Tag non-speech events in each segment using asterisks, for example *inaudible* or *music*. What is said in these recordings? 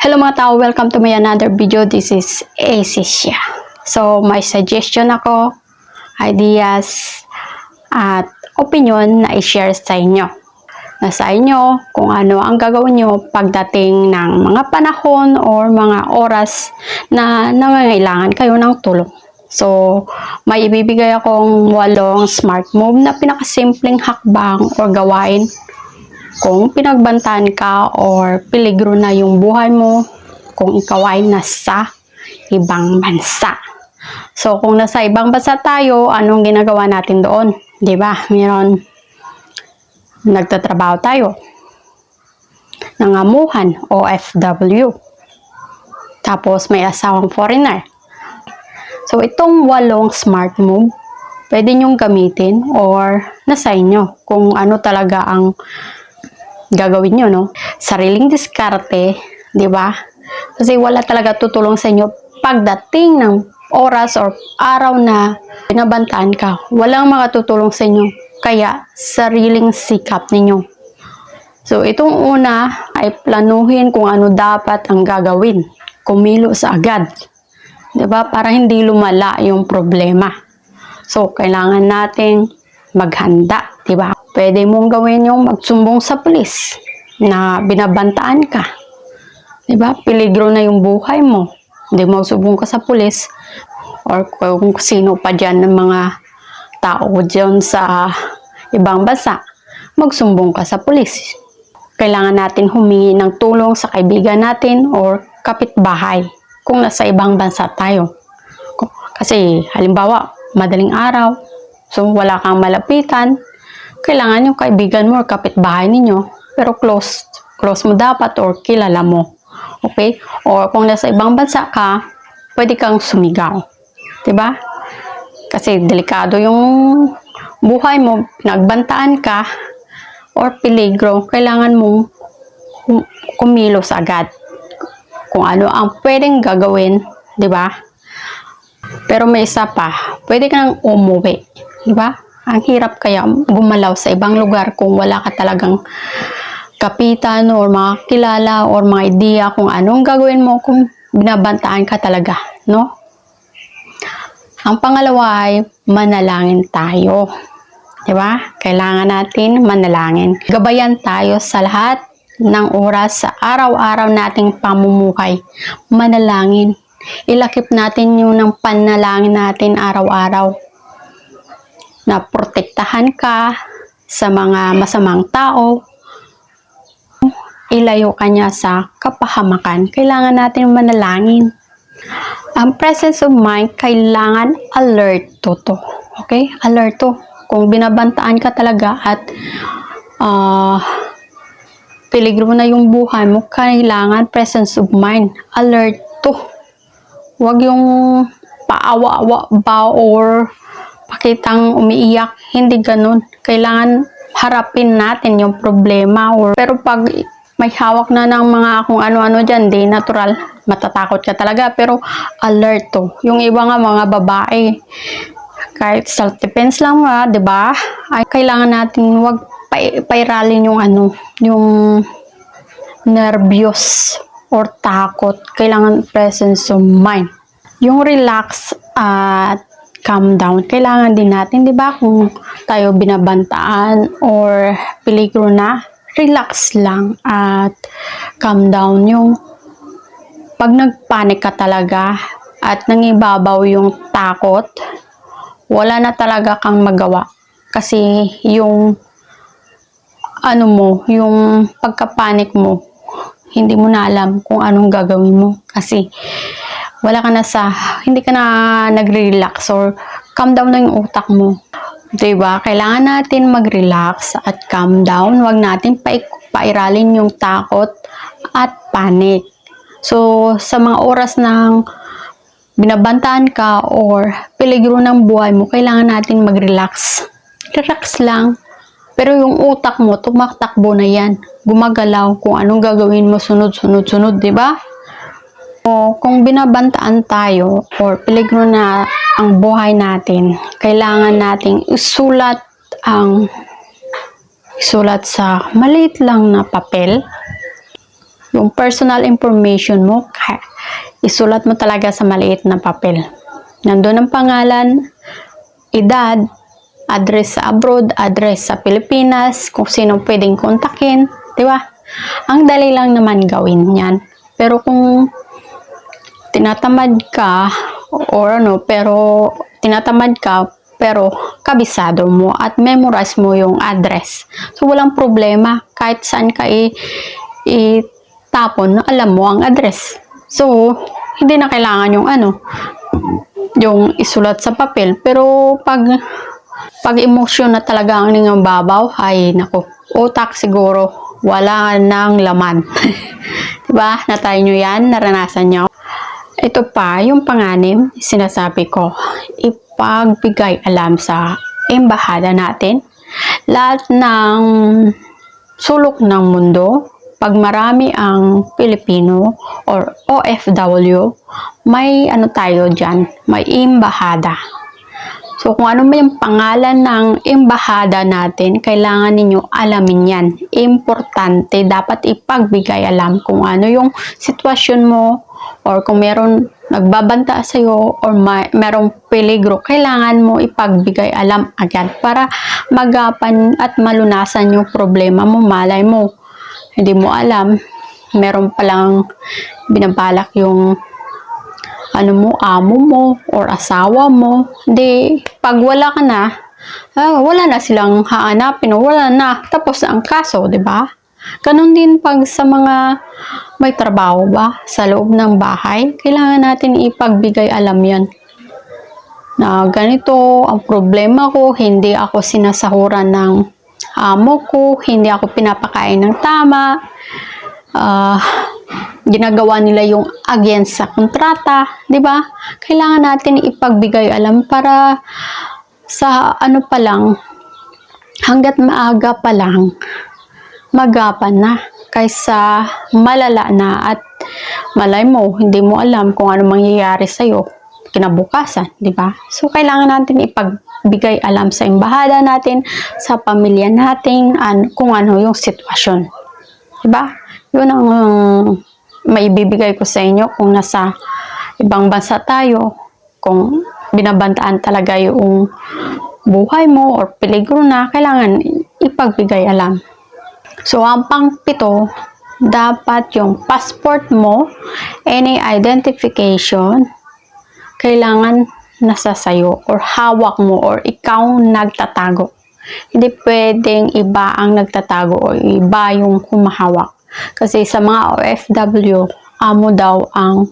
Hello mga tao, welcome to my another video. This is Asia. So, may suggestion ako, ideas, at opinion na i-share sa inyo. Nasa inyo kung ano ang gagawin nyo pagdating ng mga panahon or mga oras na nangangailangan kayo ng tulong. So, may ibibigay akong walong smart move na pinakasimpleng hakbang or gawain kung pinagbantaan ka or peligro na yung buhay mo kung ikaw ay nasa ibang bansa. So, kung nasa ibang bansa tayo, anong ginagawa natin doon? ba? Meron nagtatrabaho tayo. Nangamuhan, OFW. Tapos may asawang foreigner. So, itong walong smart move, pwede nyong gamitin or nasa inyo kung ano talaga ang gagawin nyo, no? Sariling diskarte, di ba? Kasi wala talaga tutulong sa inyo pagdating ng oras or araw na binabantaan ka. Walang makatutulong sa inyo. Kaya, sariling sikap ninyo. So, itong una ay planuhin kung ano dapat ang gagawin. Kumilos agad. 'Di ba? Para hindi lumala yung problema. So, kailangan nating maghanda, ba? Pwede mong gawin yung magsumbong sa pulis na binabantaan ka. 'Di ba? Peligro na yung buhay mo. Hindi mo sumbong ka sa pulis or kung sino pa diyan ng mga tao diyan sa ibang bansa, magsumbong ka sa pulis. Kailangan natin humingi ng tulong sa kaibigan natin or kapitbahay kung nasa ibang bansa tayo. Kasi halimbawa, madaling araw, so wala kang malapitan, kailangan yung kaibigan mo or kapitbahay ninyo, pero close, close mo dapat or kilala mo. Okay? Or kung nasa ibang bansa ka, pwede kang sumigaw. ba? Kasi delikado yung buhay mo, pinagbantaan ka, or peligro, kailangan mong kum- kumilos agad kung ano ang pwedeng gagawin, di ba? Pero may isa pa, pwede ka nang umuwi, di ba? Ang hirap kaya gumalaw sa ibang lugar kung wala ka talagang kapitan or mga kilala or mga idea kung anong gagawin mo kung binabantaan ka talaga, no? Ang pangalawa ay manalangin tayo. 'Di ba? Kailangan natin manalangin. Gabayan tayo sa lahat ng oras sa araw-araw nating pamumuhay. Manalangin. Ilakip natin yung ng panalangin natin araw-araw. Na protektahan ka sa mga masamang tao. Ilayo ka niya sa kapahamakan. Kailangan natin manalangin. Ang presence of mind, kailangan alert to. Okay? Alert to. Kung binabantaan ka talaga at ah peligro na yung buhay mo, kailangan presence of mind. Alert to. Huwag yung paawa-awa ba or pakitang umiiyak. Hindi ganun. Kailangan harapin natin yung problema. Or, pero pag may hawak na ng mga kung ano-ano dyan, di natural. Matatakot ka talaga. Pero alert to. Yung iba nga mga babae, kahit self-defense lang nga, 'di ba? Ay kailangan natin wag pa- pairalin yung ano, yung nervyos or takot. Kailangan presence of mind. Yung relax at calm down, kailangan din natin, 'di ba? Kung tayo binabantaan or peligro na, relax lang at calm down yung pag nagpanik ka talaga at nangibabaw yung takot, wala na talaga kang magawa. Kasi yung ano mo, yung pagkapanik mo, hindi mo na alam kung anong gagawin mo. Kasi wala ka na sa, hindi ka na nagre-relax or calm down na yung utak mo. Diba? Kailangan natin mag-relax at calm down. Huwag natin pa pairalin yung takot at panic. So, sa mga oras ng binabantaan ka or peligro ng buhay mo, kailangan natin mag-relax. Relax lang. Pero yung utak mo, tumaktakbo na yan. Gumagalaw kung anong gagawin mo sunod-sunod-sunod, di ba? O kung binabantaan tayo or peligro na ang buhay natin, kailangan nating isulat ang isulat sa maliit lang na papel yung personal information mo, isulat mo talaga sa maliit na papel. Nandun ang pangalan, edad, address sa abroad, address sa Pilipinas, kung sino pwedeng kontakin, di ba? Ang dali lang naman gawin yan. Pero kung tinatamad ka or ano, pero tinatamad ka pero kabisado mo at memorize mo yung address. So walang problema kahit saan ka i, itapon, alam mo ang address. So hindi na kailangan yung ano, yung isulat sa papel. Pero pag pag emosyon na talaga ang inyong babaw, ay nako, utak siguro wala nang laman. *laughs* 'Di ba? Natry nyo yan, naranasan nyo. Ito pa, yung panganim, sinasabi ko, ipagbigay alam sa embahada natin. Lahat ng sulok ng mundo, pag marami ang Pilipino or OFW, may ano tayo dyan, may embahada. So, kung ano may yung pangalan ng embahada natin, kailangan ninyo alamin yan. Importante, dapat ipagbigay alam kung ano yung sitwasyon mo or kung meron nagbabanta sa'yo or may, merong peligro, kailangan mo ipagbigay alam agad para magapan at malunasan yung problema mo. Malay mo, hindi mo alam, meron palang binabalak yung ano mo, amo mo, or asawa mo. Hindi, pag wala ka na, ah, wala na silang haanapin, wala na, tapos na ang kaso, di ba? Ganon din pag sa mga may trabaho ba sa loob ng bahay, kailangan natin ipagbigay alam yan. Na ganito, ang problema ko, hindi ako sinasahuran ng amo ko, hindi ako pinapakain ng tama, ah, ginagawa nila yung against sa kontrata, 'di ba? Kailangan natin ipagbigay alam para sa ano pa lang hangga't maaga pa lang magapan na kaysa malala na at malay mo, hindi mo alam kung ano mangyayari sa'yo kinabukasan, di ba? So, kailangan natin ipagbigay alam sa embahada natin, sa pamilya natin, an kung ano yung sitwasyon. Di ba? Yun ang um, maibibigay ko sa inyo kung nasa ibang bansa tayo, kung binabantaan talaga yung buhay mo or peligro na, kailangan ipagbigay alam. So, ang pangpito, dapat yung passport mo, any identification, kailangan nasa sayo or hawak mo or ikaw nagtatago. Hindi pwedeng iba ang nagtatago o iba yung humahawak. Kasi sa mga OFW, amo daw ang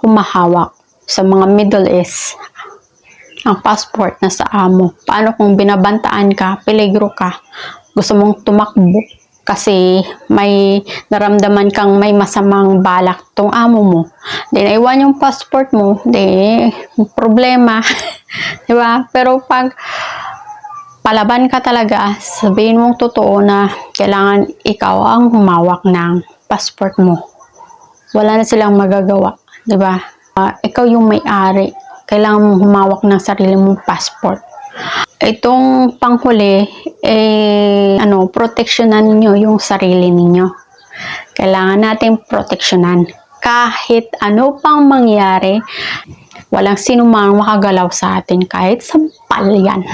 humahawak. Sa mga Middle East, ang passport na sa amo. Paano kung binabantaan ka, peligro ka, gusto mong tumakbo kasi may naramdaman kang may masamang balak tong amo mo. Di naiwan yung passport mo, di problema. *laughs* di ba? Pero pag palaban ka talaga, sabihin mong totoo na kailangan ikaw ang humawak ng passport mo. Wala na silang magagawa, di ba? Ah, ikaw yung may-ari. Kailangan mong humawak ng sarili mong passport. Itong panghuli, eh, ano, proteksyonan ninyo yung sarili ninyo. Kailangan natin proteksyonan. Kahit ano pang mangyari, walang sino mang makagalaw sa atin kahit sa palyan.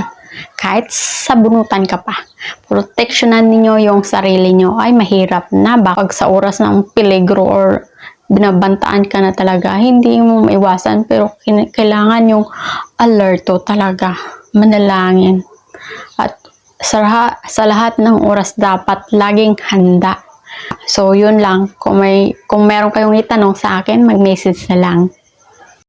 Kahit sa bunutan ka pa. Proteksyonan ninyo yung sarili nyo. Ay, mahirap na. Bakag sa oras ng peligro or binabantaan ka na talaga, hindi mo maiwasan. Pero kailangan yung alerto talaga. Manalangin. At sa, sa lahat ng oras dapat laging handa. So, yun lang. Kung, may, kung meron kayong itanong sa akin, mag-message na lang.